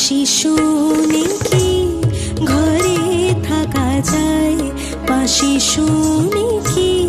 বাঁশি শুনে ঘরে থাকা যায় বাঁশি শুনে কি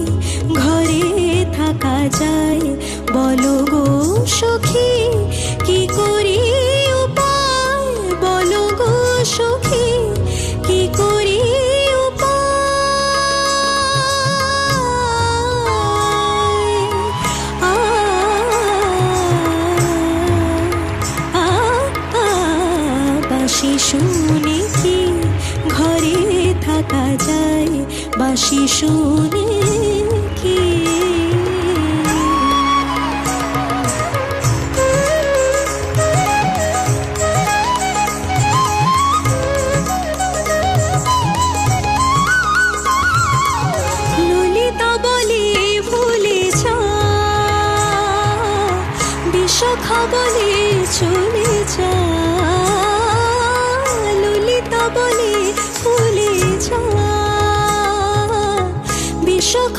থাকা যায় বাঁশি শুনে কি? ললিতা বলে ভুলে যা বিশাখা বলে চলে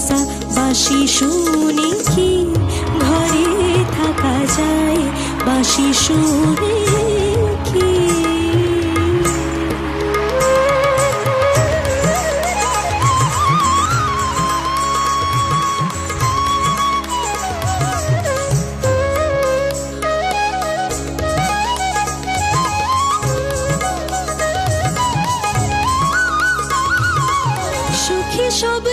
নিসা বাঁশি শুনে কি ঘরে থাকা যায়? বাঁশি শুনে কি? সব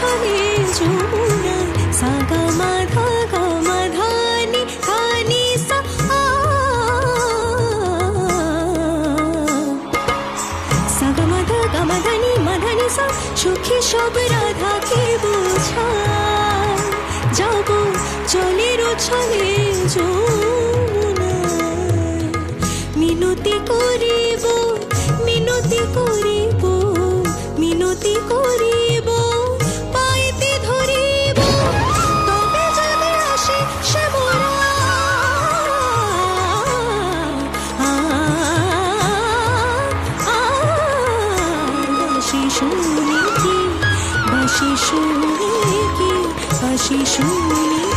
জলের যমুনা সাগা মাধা গা ধানি ধানি সা সাগা মাধা গা ধানি মাধানি সা সুখী সব রাধাকে বোঝা যাব জলের ছলে শুনে কি? বাসি শুনে কি? বাসি শুনে